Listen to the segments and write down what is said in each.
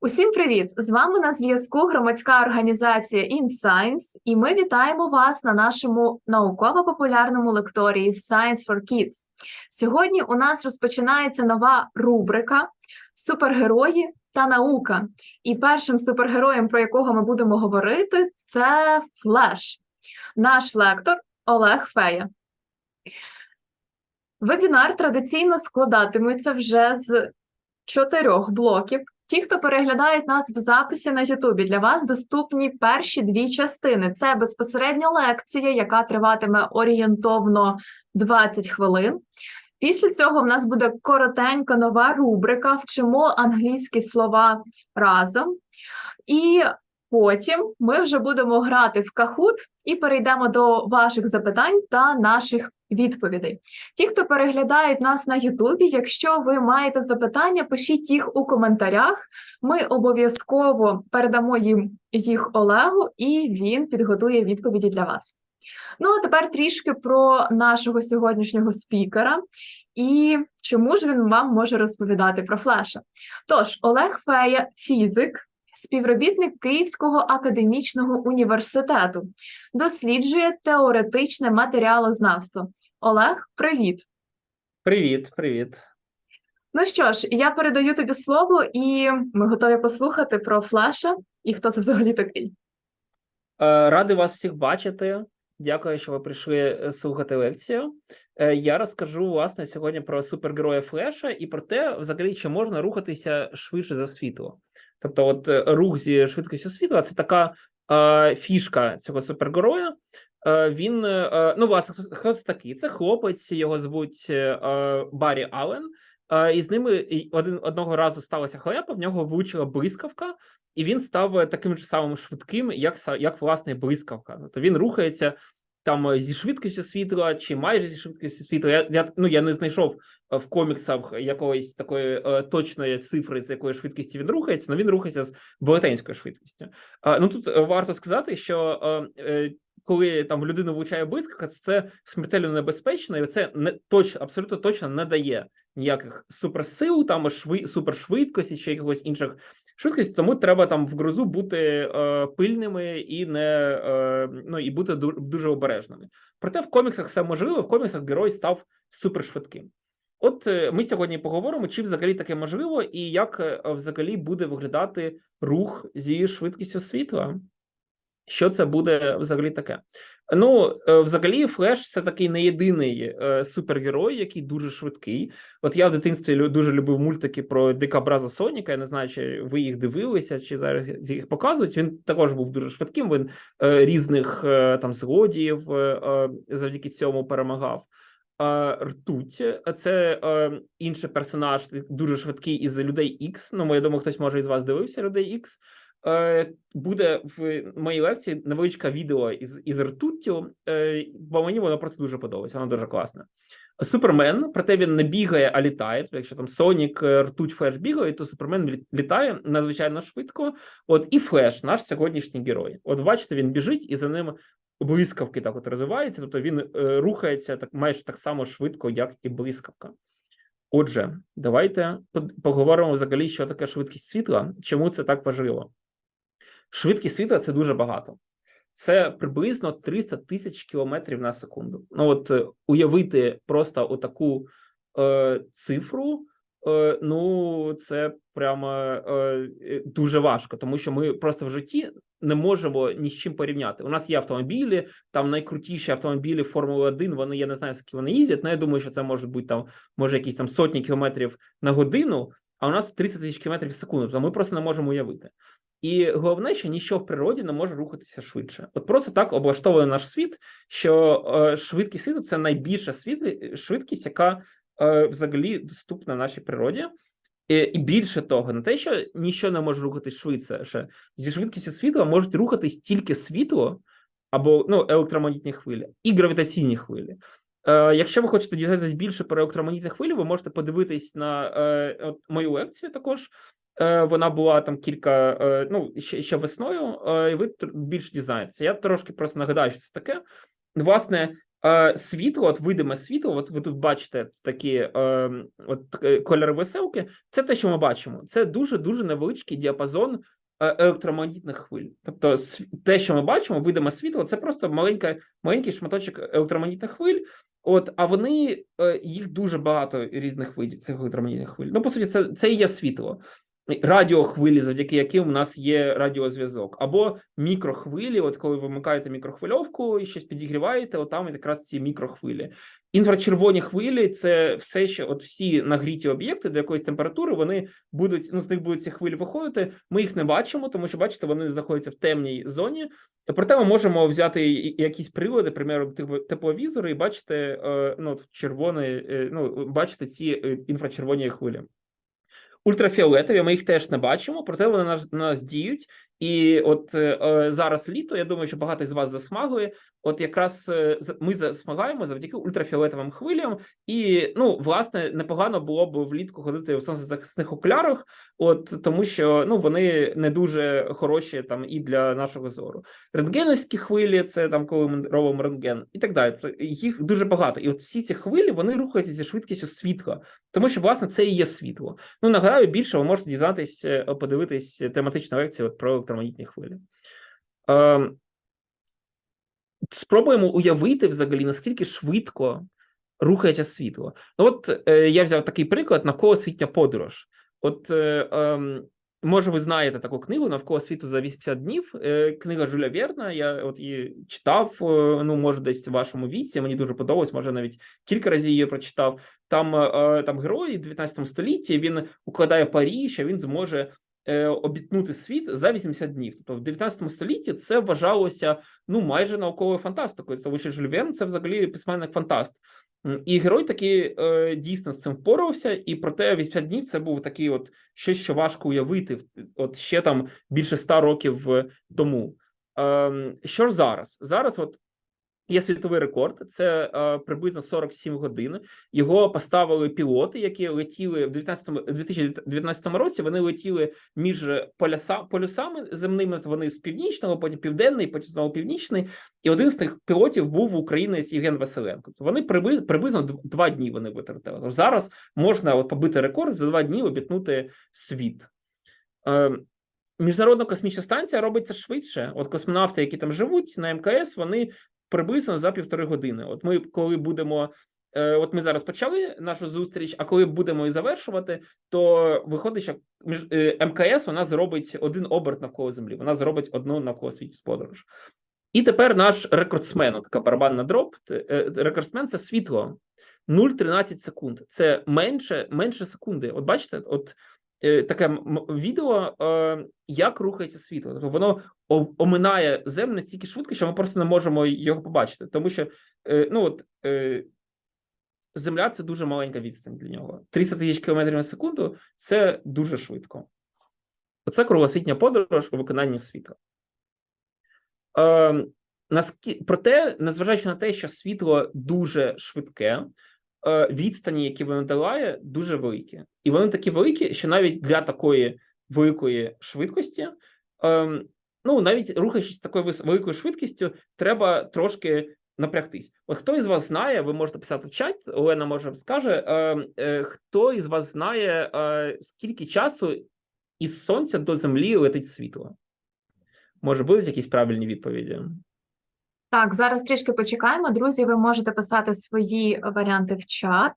Усім привіт! З вами на зв'язку громадська організація InScience, і ми вітаємо вас на нашому науково-популярному лекторії Science for Kids. Сьогодні у нас розпочинається нова рубрика Супергерої та наука. І першим супергероєм, про якого ми будемо говорити, це Флеш, наш лектор Олег Фея. Вебінар традиційно складатиметься вже з чотирьох блоків. Ті, хто переглядають нас в записі на Ютубі, для вас доступні перші дві частини. Це безпосередньо лекція, яка триватиме орієнтовно 20 хвилин. Після цього в нас буде коротенька нова рубрика Вчимо англійські слова разом. І потім ми вже будемо грати в кахут і перейдемо до ваших запитань та наших відповідей. Ті, хто переглядають нас на Ютубі, якщо ви маєте запитання, пишіть їх у коментарях. Ми обов'язково передамо їм їх Олегу, і він підготує відповіді для вас. Ну а тепер трішки про нашого сьогоднішнього спікера і чому ж він вам може розповідати про флеша. Тож, Олег Фея, фізик, співробітник Київського академічного університету, досліджує теоретичне матеріалознавство. Олег, привіт! Привіт, привіт. Ну що ж, я передаю тобі слово, і ми готові послухати про флеша і хто це взагалі такий. Е, Радий вас всіх бачити. Дякую, що ви прийшли е, слухати лекцію. Е, Я розкажу власне сьогодні про супергероя Флеша і про те, взагалі, чи можна рухатися швидше за світло. Тобто, от е, рух зі швидкістю світла це така е, фішка цього супергероя. Е, Він е, ну, власне, хто- це такий? Це хлопець, його звуть е, Баррі Аллен. Е, І з ними один одного разу сталася халепа, в нього влучила блискавка, і він став е, таким ж самим швидким, як як власне блискавка. Тобто він рухається там е, зі швидкістю світла, чи майже зі швидкістю світла. Я, я ну я не знайшов е, в коміксах якоїсь такої е, точної цифри, з якою швидкістю він рухається, але він рухається з велетенською швидкістю. Е, ну тут е, варто сказати, що е, коли там в людину влучає блискавка, це смертельно небезпечно, і це не точно, абсолютно точно не дає ніяких суперсил, там шви, супершвидкості чи якихось інших швидкості. Тому треба там в грозу бути е, пильними і не е, ну і бути ду- дуже обережними. Проте в коміксах все можливо. В коміксах герой став супершвидким. От е, ми сьогодні поговоримо, чи взагалі таке можливо, і як е, взагалі буде виглядати рух зі швидкістю світла. Що це буде взагалі таке? Ну, е, взагалі, Флеш це такий не єдиний е, супергерой, який дуже швидкий. От я в дитинстві дуже любив мультики про Дикобраза Соніка. Я не знаю, чи ви їх дивилися, чи зараз їх показують. Він також був дуже швидким. Він е, різних там злодіїв завдяки цьому перемагав. Ртуть це інший персонаж, дуже швидкий із людей Ікс. Ну, я думаю, хтось може із вас дивився людей Ікс. Е, буде в моїй лекції невеличке відео із, із ртуттю, е, бо мені воно просто дуже подобається, воно дуже класне. Супермен, проте він не бігає, а літає. Тобто, Якщо там Сонік, е, ртуть, Флеш бігають, то Супермен літає надзвичайно швидко. От і Флеш, наш сьогоднішній герой. От бачите, він біжить, і за ним блискавки так от розвиваються. Тобто він рухається так майже так само швидко, як і блискавка. Отже, давайте поговоримо взагалі, що таке швидкість світла, чому це так важливо. Швидкість світла це дуже багато. Це приблизно 300 тисяч кілометрів на секунду. Ну от е, уявити просто отаку е, цифру, е, ну це прямо е, е, дуже важко, тому що ми просто в житті не можемо ні з чим порівняти. У нас є автомобілі, там найкрутіші автомобілі Формули 1, Вони я не знаю, скільки вони їздять. але я думаю, що це може бути там, може, якісь там сотні кілометрів на годину. А у нас 30 тисяч кілометрів в секунду. Тобто ми просто не можемо уявити. І головне, що нічого в природі не може рухатися швидше. От просто так облаштований наш світ, що е, швидкість світу це найбільша світ, швидкість, яка е, взагалі доступна нашій природі. І, більше того, не те, що нічого не може рухатись швидше, зі швидкістю світла можуть рухатись тільки світло або ну, електромагнітні хвилі і гравітаційні хвилі. Е, якщо ви хочете дізнатися більше про електромагнітні хвилі, ви можете подивитись на е, от мою лекцію також. Е, Вона була там кілька, ну ще, ще весною, і ви більше дізнаєтеся. Я трошки просто нагадаю, що це таке. Власне, світло, от видиме світло, от ви тут бачите такі от кольори веселки. Це те, що ми бачимо. Це дуже дуже невеличкий діапазон електромагнітних хвиль. Тобто, те, що ми бачимо, видиме світло, це просто маленька, маленький шматочок електромагнітних хвиль. От, а вони е, їх дуже багато різних видів цих електромагнітних хвиль. Ну, по суті, це, це і є світло. Радіохвилі, завдяки яким у нас є радіозв'язок, або мікрохвилі. От коли ви вмикаєте мікрохвильовку і щось підігріваєте, от там якраз ці мікрохвилі. Інфрачервоні хвилі це все ще от всі нагріті об'єкти до якоїсь температури. Вони будуть ну з них будуть ці хвилі виходити. Ми їх не бачимо, тому що бачите, вони знаходяться в темній зоні. Проте ми можемо взяти якісь прилади, примером типу тепловізори, і бачити е, ну от червоний, е, ну бачите ці е, інфрачервоні хвилі. Ультрафіолетові ми їх теж не бачимо, проте вони на нас діють. І от е, зараз літо. Я думаю, що багато з вас засмагує. От якраз е, ми засмагаємо завдяки ультрафіолетовим хвилям. І ну, власне, непогано було б влітку ходити в сонцезахисних окулярах, от тому що ну вони не дуже хороші там і для нашого зору. Рентгенівські хвилі, це там коли ми робимо рентген, і так далі. Тобто їх дуже багато. І от всі ці хвилі вони рухаються зі швидкістю світла, тому що власне це і є світло. Ну нагадаю, більше ви можете дізнатись, е, подивитись тематичну лекцію про електромагнітні хвилі. Ем, спробуємо уявити взагалі, наскільки швидко рухається світло. Ну, от е, я взяв такий приклад навколо навколосвітня подорож. От е, ем, може, ви знаєте таку книгу навколо світу за 80 днів. Е, книга Жюля Верна. Я от її читав. ну, може, десь в вашому віці. Мені дуже подобалось, може, навіть кілька разів її прочитав. Там, е, там герой в 19 столітті він укладає парі, що він зможе. Е, Обітнути світ за 80 днів. Тобто в 19 столітті це вважалося ну майже науковою фантастикою, тому що Жюль це взагалі письменник фантаст. І герой таки е, дійсно з цим впорався, і проте 80 днів це був такий, от щось, що важко уявити, от ще там більше 100 років е, тому. Ем, що ж зараз? Зараз, от є світовий рекорд, це е, приблизно 47 годин. Його поставили пілоти, які летіли в 19, 2019 році. Вони летіли між поляса, полюсами земними. то Вони з північного, потім південний, потім знову північний. І один з тих пілотів був українець Євген Василенко. То вони приби- приблизно два дні вони витратили. Зараз можна от побити рекорд за два дні обітнути світ. Е, Міжнародна космічна станція робить це швидше. От космонавти, які там живуть на МКС, вони приблизно за півтори години. От ми, коли будемо. е, От ми зараз почали нашу зустріч, а коли будемо і завершувати, то виходить, що між е, МКС вона зробить один оберт навколо землі. Вона зробить одну навколо світі подорож. І тепер наш рекордсмен, от така барабанна дроп. е, Рекордсмен це світло 0,13 секунд. Це менше, менше секунди. От бачите, от таке відео, як рухається світло. Тобто воно оминає землю настільки швидко, що ми просто не можемо його побачити. Тому що е, ну от. Е, Земля це дуже маленька відстань для нього. 300 тисяч кілометрів на секунду це дуже швидко. Оце кругосвітня подорож у виконанні світла. Е, наскі... Проте, незважаючи на те, що світло дуже швидке, е, відстані, які воно долає, дуже великі. І вони такі великі, що навіть для такої великої швидкості, е, ну навіть рухаючись такою великою швидкістю, треба трошки напрягтись. От хто із вас знає, ви можете писати в чат, Олена може скаже, е, е, хто із вас знає, е, скільки часу із сонця до землі летить світло? Може, будуть якісь правильні відповіді? Так, зараз трішки почекаємо. Друзі, ви можете писати свої варіанти в чат.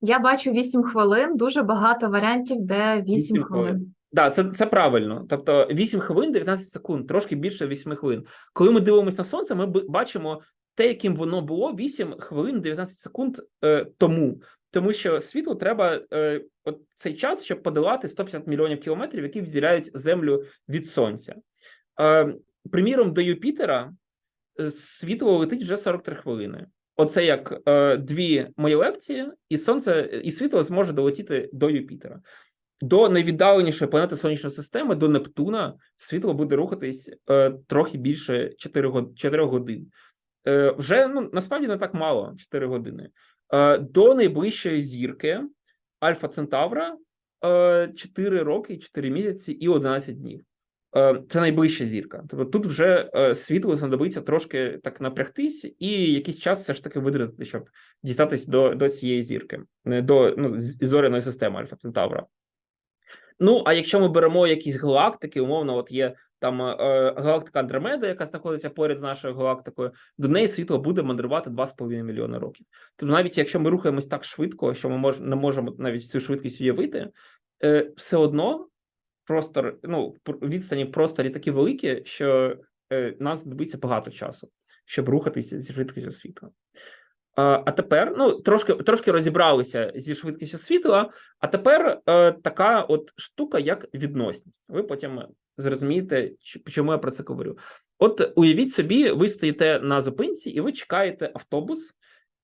Я бачу 8 хвилин, дуже багато варіантів, де 8 Вісім хвилин. хвилин. Да, це, це правильно. Тобто 8 хвилин 19 секунд, трошки більше 8 хвилин. Коли ми дивимося на сонце, ми бачимо те, яким воно було 8 хвилин 19 секунд е, тому. Тому що світлу треба е, от цей час, щоб подолати 150 мільйонів кілометрів, які відділяють Землю від сонця. Е, приміром, до Юпітера е, світло летить вже 43 хвилини. Оце як е, дві мої лекції, і сонце і світло зможе долетіти до Юпітера. До найвіддаленішої планети сонячної системи, до Нептуна, світло буде рухатись е, трохи більше 4, год, 4 годин. Е, вже ну насправді не так мало 4 години. Е, до найближчої зірки Альфа Центавра е, 4 роки, 4 місяці і 11 днів. е, це найближча зірка. Тобто тут вже е, світло знадобиться трошки так напрягтись і якийсь час все ж таки видратити, щоб дістатись до, до цієї зірки, е, до ну, зоряної системи Альфа Центавра. Ну, а якщо ми беремо якісь галактики, умовно, от є там е, галактика Андромеда, яка знаходиться поряд з нашою галактикою, до неї світло буде мандрувати 2,5 мільйони років. Тобто, навіть якщо ми рухаємось так швидко, що ми мож, не можемо навіть цю швидкість уявити, е, все одно простор, ну, відстані в просторі такі великі, що е, нам знадобиться багато часу, щоб рухатися зі швидкістю світла. А, тепер, ну, трошки, трошки розібралися зі швидкістю світла, а тепер е, така от штука, як відносність. Ви потім зрозумієте, чому я про це говорю. От уявіть собі, ви стоїте на зупинці і ви чекаєте автобус,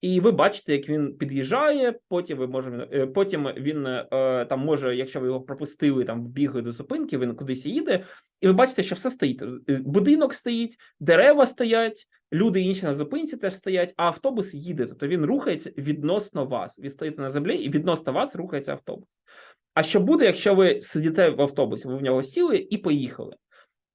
і ви бачите, як він під'їжджає. Потім ви можемо, е, потім він е, там може, якщо ви його пропустили, там бігає до зупинки, він кудись їде, і ви бачите, що все стоїть. Е, Будинок стоїть, дерева стоять, люди інші на зупинці теж стоять, а автобус їде. Тобто він рухається відносно вас. Ви стоїте на землі, і відносно вас рухається автобус. А що буде, якщо ви сидите в автобусі, ви в нього сіли і поїхали?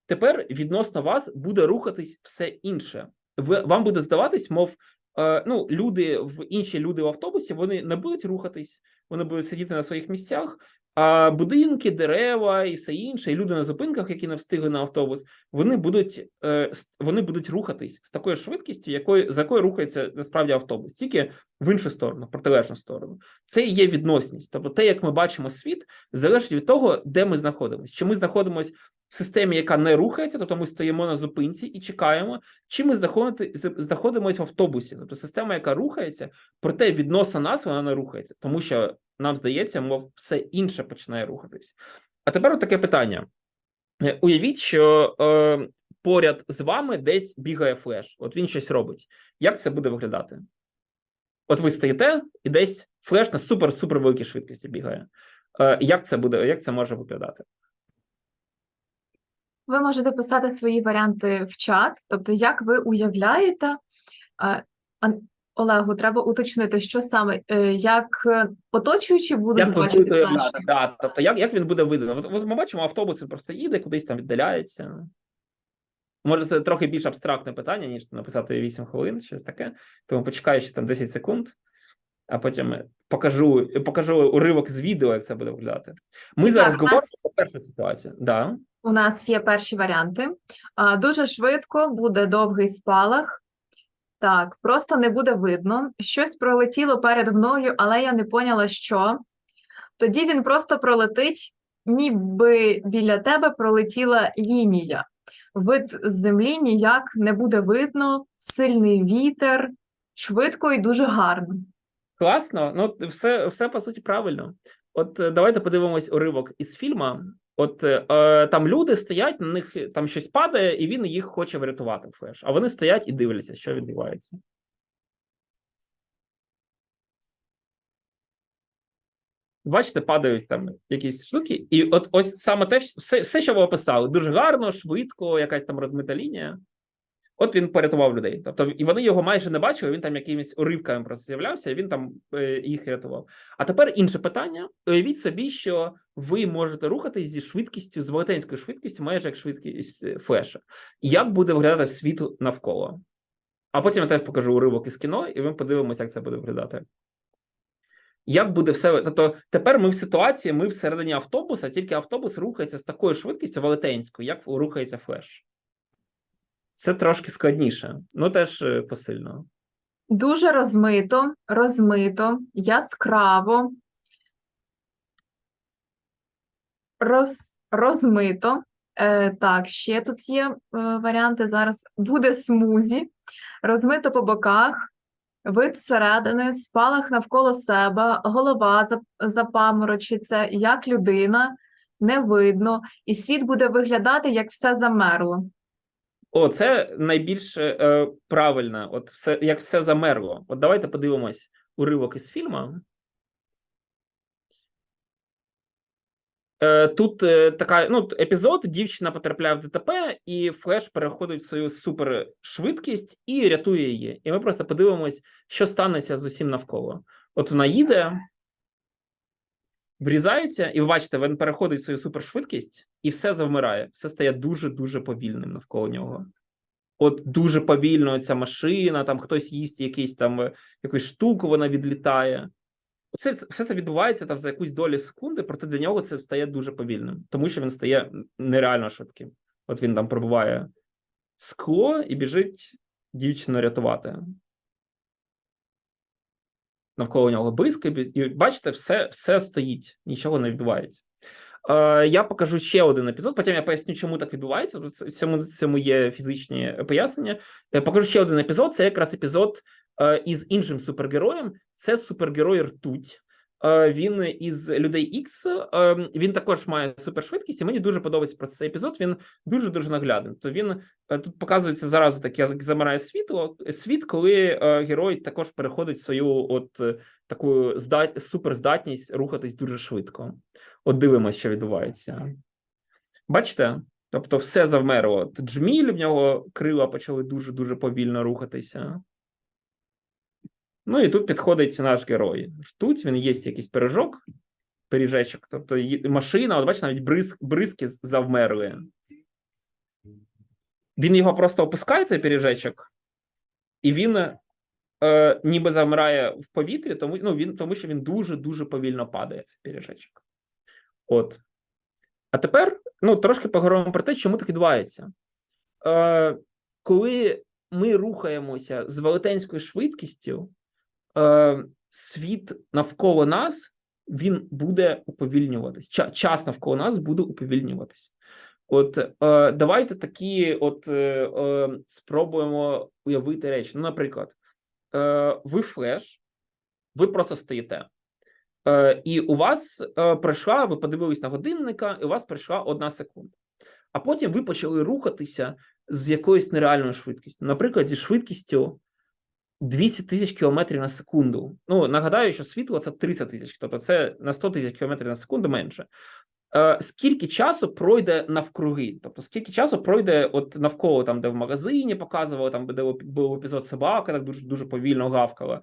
Тепер відносно вас буде рухатись все інше. Ви вам буде здаватись, мов е, ну, люди в інші люди в автобусі вони не будуть рухатись, вони будуть сидіти на своїх місцях. А будинки, дерева і все інше, і люди на зупинках, які не встигли на автобус, вони будуть е, вони будуть рухатись з такою швидкістю, якою за якою рухається насправді автобус, тільки в іншу сторону, протилежну сторону. Це і є відносність. Тобто, те, як ми бачимо світ, залежить від того, де ми знаходимося. Чи ми знаходимося в системі, яка не рухається, тобто ми стоїмо на зупинці і чекаємо, чи ми знаходимося в автобусі, тобто система, яка рухається, проте відносно нас вона не рухається, тому що нам здається, мов все інше починає рухатись. А тепер от таке питання: Е, уявіть, що е, поряд з вами десь бігає флеш, от він щось робить. Як це буде виглядати? От ви стоїте, і десь флеш на супер-супер великій швидкості бігає. Е, як це буде, як це може виглядати? Ви можете писати свої варіанти в чат, тобто, як ви уявляєте, е, Олегу, треба уточнити, що саме, е, як е, оточуючі будуть Як бачити будете флеш? Да, тобто, як, як він буде видно? От, от ми бачимо, автобус він просто їде, кудись там віддаляється. Може, це трохи більш абстрактне питання, ніж написати 8 хвилин, щось таке. Тому почекаю ще там 10 секунд, а потім покажу, покажу уривок з відео, як це буде виглядати. Ми І зараз так, говоримо нас- про першу ситуацію. Да. У нас є перші варіанти. Дуже швидко буде довгий спалах. Так, просто не буде видно. Щось пролетіло перед мною, але я не поняла, що. Тоді він просто пролетить, ніби біля тебе пролетіла лінія. Вид з землі ніяк не буде видно, сильний вітер, швидко і дуже гарно. Класно, ну все, все по суті правильно. От е, давайте подивимось уривок із фільму. От е, е, там люди стоять, на них там щось падає, і він їх хоче врятувати флеш. А вони стоять і дивляться, що відбувається. Бачите, падають там якісь штуки, і от ось саме те, все, все, що ви описали, дуже гарно, швидко, якась там розмита лінія. От він порятував людей. Тобто, і вони його майже не бачили. Він там якимись уривками просто з'являвся, він там е, їх рятував. А тепер інше питання: уявіть собі, що ви можете рухатись зі швидкістю, з велетенською швидкістю, майже як швидкість е, флеша. Як буде виглядати світ навколо? А потім я теж покажу уривок із кіно, і ми подивимося, як це буде виглядати. Як буде все? Тобто тепер ми в ситуації, ми всередині автобуса, тільки автобус рухається з такою швидкістю велетенською, як рухається флеш. Це трошки складніше, ну теж е, посильно. Дуже розмито, розмито, яскраво, роз, розмито. Е, так, ще тут є е, варіанти. Зараз буде смузі, розмито по боках, вид зсередини, спалах навколо себе, голова запаморочиться, як людина, не видно, і світ буде виглядати, як все замерло. О, це найбільш е, правильно, от все, як все замерло. От давайте подивимось уривок із фільму. Е, тут е, така ну, епізод: дівчина потрапляє в ДТП, і Флеш переходить в свою супершвидкість і рятує її. І ми просто подивимось, що станеться з усім навколо. От вона їде, врізається, і ви бачите, він переходить свою супершвидкість, і все завмирає. Все стає дуже-дуже повільним навколо нього. От дуже повільно ця машина, там хтось їсть якийсь там е, якусь штуку, вона відлітає. Це все це відбувається там за якусь долю секунди, проте для нього це стає дуже повільним, тому що він стає нереально швидким. От він там пробуває скло і біжить дівчину рятувати. Навколо нього близько, і бачите, все, все стоїть, нічого не відбувається. Е, я покажу ще один епізод, потім я поясню, чому так відбувається. Цьому, цьому є фізичні пояснення. Я покажу ще один епізод. Це якраз епізод е, із іншим супергероєм. Це супергерой Ртуть. Е, Він із людей X, е, він також має супершвидкість, і мені дуже подобається про цей епізод. Він дуже дуже наглядний. То він е, тут показується зараз таке, як замирає світло, світ, коли е, герой також переходить в свою от таку здат, суперздатність рухатись дуже швидко. От дивимося, що відбувається. Бачите? Тобто, все завмерло. Джміль в нього крила почали дуже дуже повільно рухатися. Ну і тут підходить наш герой. Тут він є якийсь пиріжок, пиріжечок, тобто машина, от бачите, навіть бризк, бризки завмерли. Він його просто опускає, цей пиріжечок, і він е, ніби завмирає в повітрі, тому, ну, він, тому що він дуже-дуже повільно падає, цей пиріжечок. От. А тепер ну, трошки поговоримо про те, чому так відбувається. Е, коли ми рухаємося з велетенською швидкістю, е, світ навколо нас він буде уповільнюватись. Ча- час навколо нас буде уповільнюватись. От е, давайте такі, от е, е, спробуємо уявити речі. Ну, наприклад, е, ви флеш, ви просто стоїте. Е, і у вас е, пройшла, ви подивились на годинника, і у вас пройшла одна секунда. А потім ви почали рухатися з якоюсь нереальною швидкістю. Наприклад, зі швидкістю 200 тисяч кілометрів на секунду. Ну, нагадаю, що світло це 300 тисяч, тобто це на 100 тисяч кілометрів на секунду менше. Е, скільки часу пройде навкруги? Тобто, скільки часу пройде от навколо, там, де в магазині показували, там, де був епізод собака, так дуже, дуже повільно гавкала,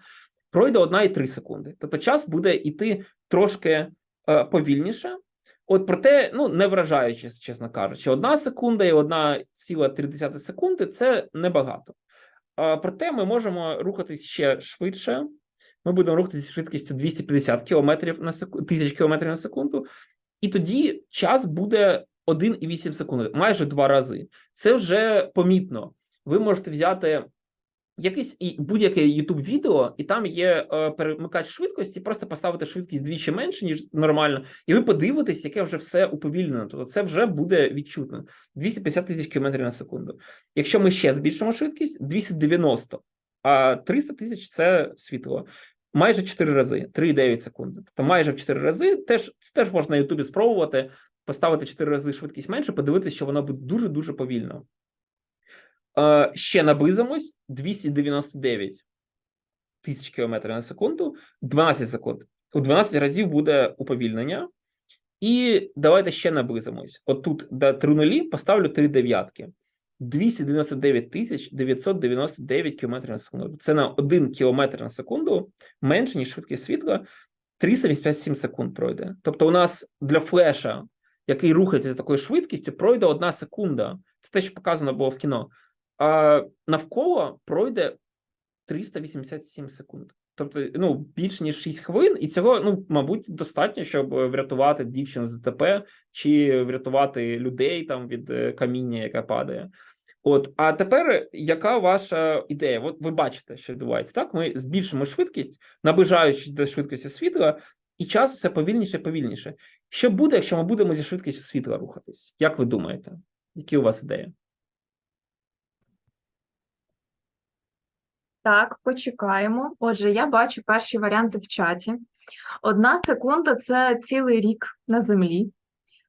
пройде 1,3 секунди. Тобто час буде йти трошки е, повільніше. От проте, ну не вражаючи, чесно кажучи, одна секунда і одна ціла 3 секунди це небагато. А, проте ми можемо рухатись ще швидше. Ми будемо рухатися швидкістю 250 км на секунду, тисяч км на секунду, і тоді час буде 1,8 секунди, майже два рази. Це вже помітно. Ви можете взяти якесь і будь-яке youtube відео, і там є е, перемикач швидкості, просто поставити швидкість двічі менше, ніж нормально, і ви подивитесь, яке вже все уповільнено. Тобто це вже буде відчутно. 250 тисяч км на секунду. Якщо ми ще збільшимо швидкість, 290, а 300 тисяч це світло. Майже 4 рази, 3,9 секунди. Тобто майже в 4 рази теж це теж можна на Ютубі спробувати, поставити 4 рази швидкість менше, подивитися, що воно буде дуже-дуже повільно. Е, ще наблизимось 299 тисяч кілометрів на секунду, 12 секунд. У 12 разів буде уповільнення. І давайте ще наблизимось. От тут до 3 нулі поставлю 3 дев'ятки. 299 тисяч 999 км на секунду. Це на 1 км на секунду менше, ніж швидкість світла. 387 секунд пройде. Тобто, у нас для флеша, який рухається з такою швидкістю, пройде одна секунда. Це те, що показано було в кіно. Навколо пройде 387 секунд. Тобто, ну, більш ніж 6 хвилин, і цього, ну, мабуть, достатньо, щоб врятувати дівчину з ДТП чи врятувати людей там від е, каміння, яке падає. От, а тепер яка ваша ідея? От ви бачите, що відбувається. Так, ми збільшимо швидкість, наближаючись до швидкості світла, і час все повільніше повільніше. Що буде, якщо ми будемо зі швидкістю світла рухатись? Як ви думаєте? Які у вас ідеї? Так, почекаємо. Отже, я бачу перші варіанти в чаті. Одна секунда це цілий рік на землі,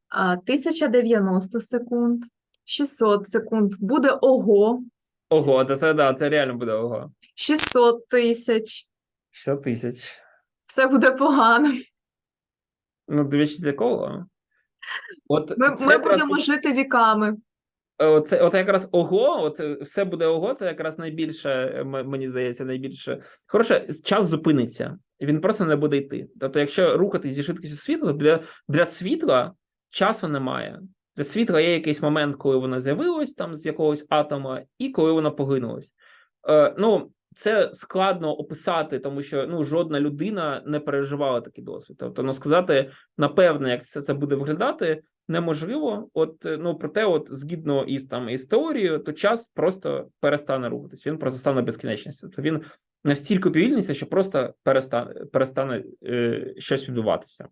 1090 секунд, 600 секунд, буде ого, Ого, це да, це реально буде ого. 600 тисяч. 60 тисяч. Все буде погано. Ну, дивлячись з якого. От Ми, це ми якраз будемо жити віками. Е, Це от якраз ого, от е, все буде ого. Це якраз найбільше, е, мені здається, найбільше хороше. Час зупиниться, він просто не буде йти. Тобто, якщо рухатись зі швидкістю світла, то для, для світла часу немає. Для світла є якийсь момент, коли воно з'явилось там з якогось атома, і коли воно погинулось. Е, ну, це складно описати, тому що ну жодна людина не переживала такий досвід. Тобто, ну сказати напевне, як це, це буде виглядати, неможливо. От е, ну проте, от згідно із там із теорією, то час просто перестане рухатись. Він просто стане безкінечністю. То він настільки повільниться, що просто перестане перестане е, щось відбуватися.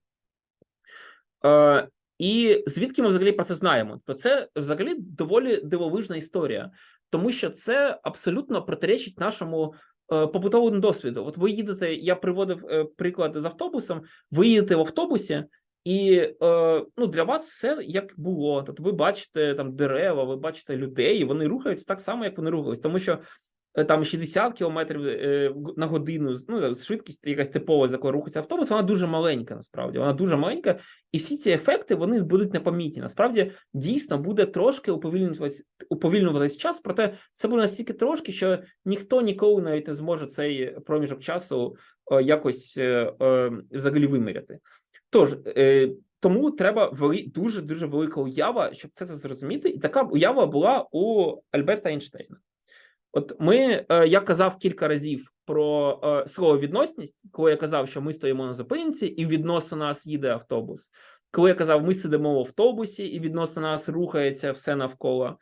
Е, і звідки ми взагалі про це знаємо? То це взагалі доволі дивовижна історія, тому що це абсолютно протиречить нашому е, побутовому досвіду. От ви їдете, я приводив е, приклад з автобусом. Ви їдете в автобусі, і е, ну для вас все як було. Тобто, ви бачите там дерева, ви бачите людей, і вони рухаються так само, як вони рухались, тому що е, там 60 кілометрів е, на годину, ну швидкість якась типова, з якою рухається автобус, вона дуже маленька. Насправді вона дуже маленька, і всі ці ефекти вони будуть непомітні. Насправді дійсно буде трошки уповільнюватись, уповільнюватись час, проте це буде настільки трошки, що ніхто ніколи навіть не зможе цей проміжок часу е, якось е, е, взагалі виміряти. Тож е, тому треба вели, дуже дуже велика уява, щоб це, зрозуміти, і така уява була у Альберта Ейнштейна. От ми, е, я казав кілька разів про е, слово відносність, коли я казав, що ми стоїмо на зупинці, і відносно нас їде автобус. Коли я казав, ми сидимо в автобусі, і відносно нас рухається все навколо.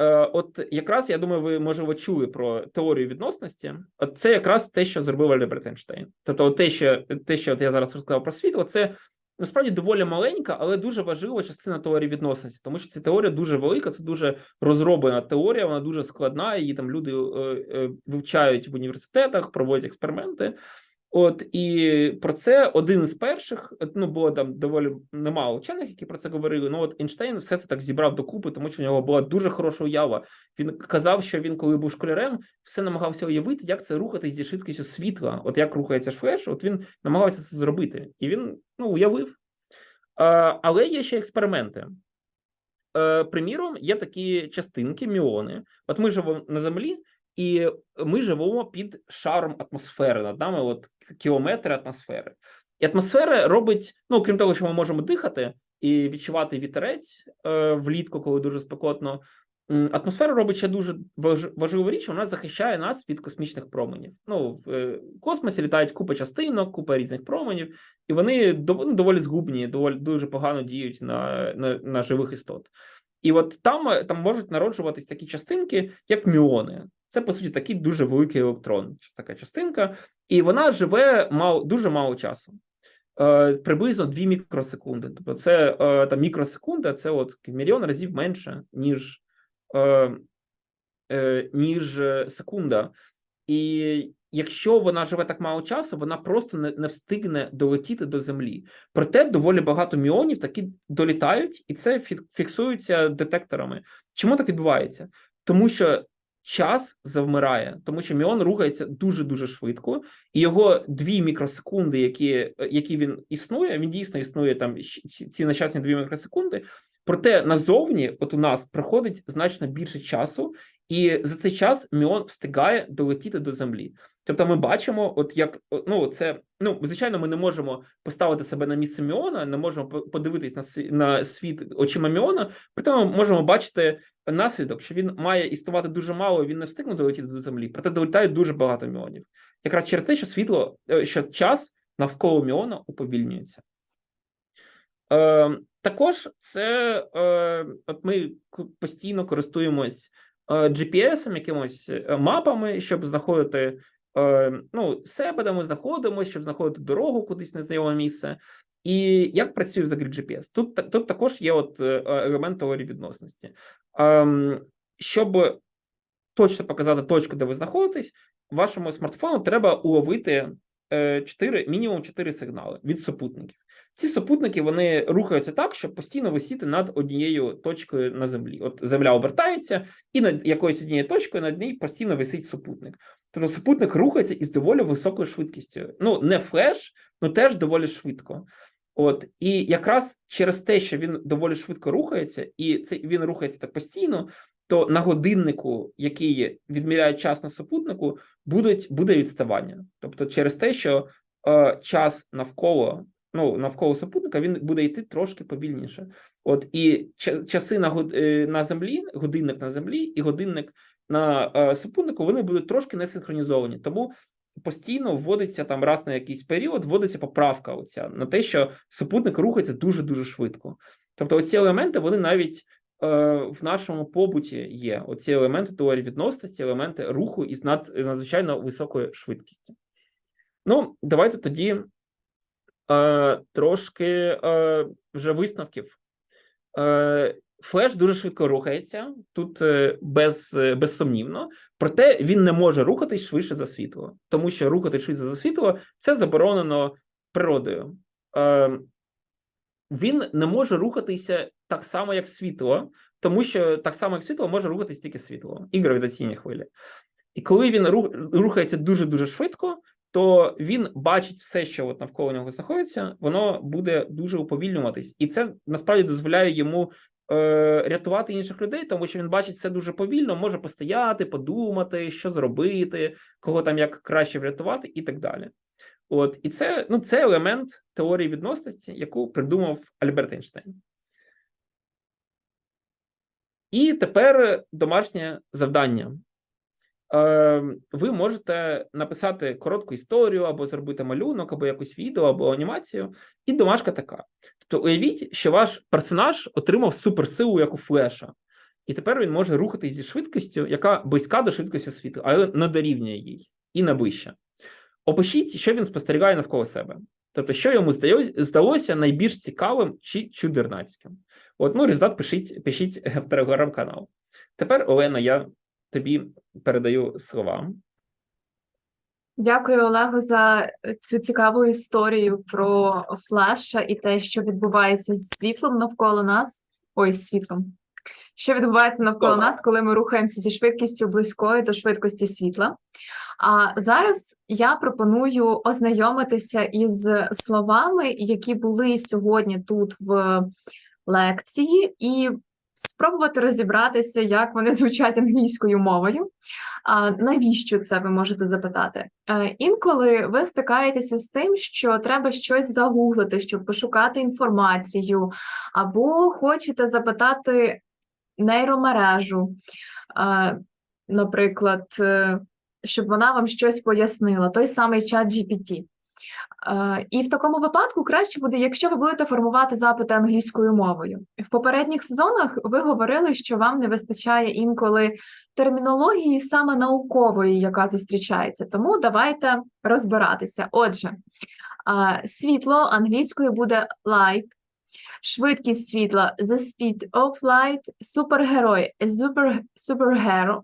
Е, От якраз я думаю, ви можливо чули про теорію відносності. От це якраз те, що зробив Альберт Ейнштейн. Тобто, те, що те, що от я зараз розказав про світло, це насправді доволі маленька, але дуже важлива частина теорії відносності, тому що ця теорія дуже велика, це дуже розроблена теорія, вона дуже складна. Її там люди е, е, вивчають в університетах, проводять експерименти. От і про це один із перших. Ну було там доволі немало вчених, які про це говорили. Ну от Ейнштейн все це так зібрав докупи, тому що в нього була дуже хороша уява. Він казав, що він, коли був школярем, все намагався уявити, як це рухатись зі швидкістю світла. От як рухається флеш, от він намагався це зробити, і він ну уявив. Е, але є ще експерименти. Е, приміром, є такі частинки, міони. От ми живемо на землі, і ми живемо під шаром атмосфери над нами, от кілометри атмосфери. І атмосфера робить, ну крім того, що ми можемо дихати і відчувати вітерець е, влітку, коли дуже спекотно. Атмосфера робить ще дуже важливу річ, вона захищає нас від космічних променів. Ну, в е, космосі літають купа частинок, купа різних променів, і вони дов- доволі згубні, доволі дуже погано діють на, на, на живих істот. І от там, е, там можуть народжуватись такі частинки, як міони. Це по суті такий дуже великий електрон, така частинка, і вона живе мало дуже мало часу. Е, приблизно 2 мікросекунди. Тобто, це е, там мікросекунда, це от мільйон разів менше, ніж, е, ніж секунда. І якщо вона живе так мало часу, вона просто не, не встигне долетіти до землі. Проте доволі багато міонів таки долітають, і це фіксується детекторами. Чому так відбувається? Тому що час завмирає, тому що міон рухається дуже дуже швидко, і його дві мікросекунди, які, які він існує, він дійсно існує там ці нещасні дві мікросекунди. Проте назовні, от у нас проходить значно більше часу, і за цей час міон встигає долетіти до землі. Тобто, ми бачимо, от як ну це ну звичайно, ми не можемо поставити себе на місце міона, не можемо подивитись на світ, на світ очима міона. Проте ми можемо бачити наслідок, що він має існувати дуже мало, він не встигне долетіти до землі, проте долітає дуже багато міонів. Якраз через те, що світло, е, що час навколо міона уповільнюється. Е, також це е, от ми постійно користуємось е, GPS, якимось е, мапами, щоб знаходити ну, себе, де ми знаходимося, щоб знаходити дорогу кудись в незнайоме місце. І як працює взагалі GPS? Тут, тут також є от е, елемент теорії відносності. Ем, щоб точно показати точку, де ви знаходитесь, вашому смартфону треба уловити е, 4, мінімум 4 сигнали від супутників. Ці супутники вони рухаються так, щоб постійно висіти над однією точкою на землі. От земля обертається, і над якоюсь однією точкою над ній постійно висить супутник. Тобто супутник рухається із доволі високою швидкістю. Ну не флеш, але теж доволі швидко. От і якраз через те, що він доволі швидко рухається, і це він рухається так постійно, то на годиннику, який відміряє час на супутнику, будуть буде відставання. Тобто, через те, що е, час навколо ну навколо супутника він буде йти трошки повільніше. От і часи на е, на землі, годинник на землі і годинник на е, супутнику, вони будуть трошки не синхронізовані. Тому постійно вводиться там раз на якийсь період, вводиться поправка оця на те, що супутник рухається дуже дуже швидко. Тобто, оці елементи вони навіть е, в нашому побуті є. Оці елементи теорії відносності, елементи руху із над, надзвичайно високою швидкістю. Ну, давайте тоді е, трошки е, вже висновків. Е, Флеш дуже швидко рухається, тут е, без, е, безсумнівно, проте він не може рухатись швидше за світло, тому що рухатись швидше за світло це заборонено природою. Е, він не може рухатися так само, як світло, тому що так само, як світло, може рухатись тільки світло і гравітаційні хвилі. І коли він ру- рухається дуже дуже швидко, то він бачить все, що от навколо нього знаходиться, воно буде дуже уповільнюватись, і це насправді дозволяє йому е, рятувати інших людей, тому що він бачить все дуже повільно, може постояти, подумати, що зробити, кого там як краще врятувати, і так далі. От і це ну це елемент теорії відносності, яку придумав Альберт Ейнштейн. І тепер домашнє завдання. Е, ви можете написати коротку історію, або зробити малюнок, або якусь відео, або анімацію. І домашка така. Тобто, уявіть, що ваш персонаж отримав суперсилу, як у флеша, і тепер він може рухатись зі швидкістю, яка близька до швидкості світла, але не дорівнює їй і не. Опишіть, що він спостерігає навколо себе. Тобто, що йому здалося найбільш цікавим чи чудернацьким. От, ну, результат пишіть, пишіть в телеграм-канал. Тепер, Олена, я тобі передаю слова. Дякую, Олегу, за цю цікаву історію про флеша і те, що відбувається з світлом навколо нас. Ой, з світлом. Що відбувається навколо Добре. нас, коли ми рухаємося зі швидкістю близькою до швидкості світла. А зараз я пропоную ознайомитися із словами, які були сьогодні тут в лекції, і спробувати розібратися, як вони звучать англійською мовою. А навіщо це ви можете запитати? Е, Інколи ви стикаєтеся з тим, що треба щось загуглити, щоб пошукати інформацію, або хочете запитати нейромережу, е, наприклад, е, щоб вона вам щось пояснила, той самий чат GPT. Е, І в такому випадку краще буде, якщо ви будете формувати запити англійською мовою. В попередніх сезонах ви говорили, що вам не вистачає інколи термінології саме наукової, яка зустрічається. Тому давайте розбиратися. Отже, е, світло англійською буде light, швидкість світла the speed of light, супергерой super, superhero.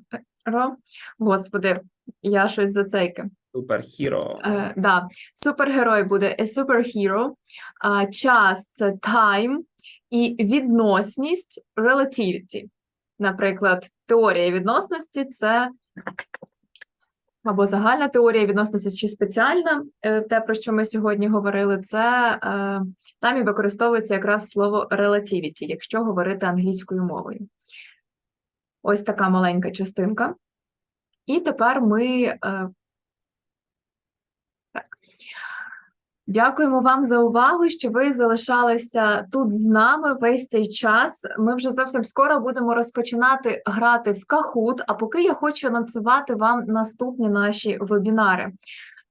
Господи, я щось зацейки. Суперхіро. Е, да. Супергерой буде a superhero, а, час це time, і відносність relativity. Наприклад, теорія відносності це або загальна теорія відносності, чи спеціальна, е, те, про що ми сьогодні говорили, це е, там і використовується якраз слово relativity, якщо говорити англійською мовою. Ось така маленька частинка. І тепер ми е, Дякуємо вам за увагу, що ви залишалися тут з нами весь цей час. Ми вже зовсім скоро будемо розпочинати грати в Кахут. А поки я хочу анонсувати вам наступні наші вебінари.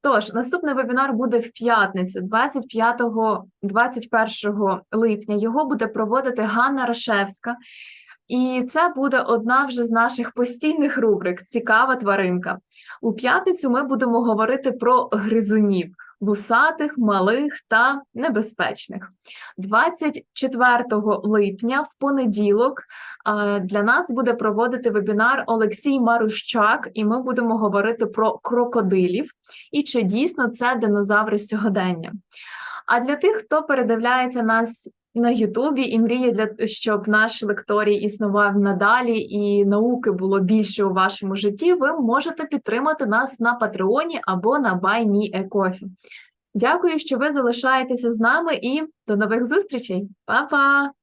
Тож, наступний вебінар буде в п'ятницю, 25-21 липня. Його буде проводити Ганна Рашевська. І це буде одна вже з наших постійних рубрик Цікава тваринка. У п'ятницю ми будемо говорити про гризунів вусатих, малих та небезпечних. 24 липня в понеділок для нас буде проводити вебінар Олексій Марущак, і ми будемо говорити про крокодилів і чи дійсно це динозаври сьогодення. А для тих, хто передивляється нас на Ютубі і мрію для щоб наш лекторій існував надалі і науки було більше у вашому житті, ви можете підтримати нас на Патреоні або на BuyMeACoffee. Дякую, що ви залишаєтеся з нами і до нових зустрічей. Па-па!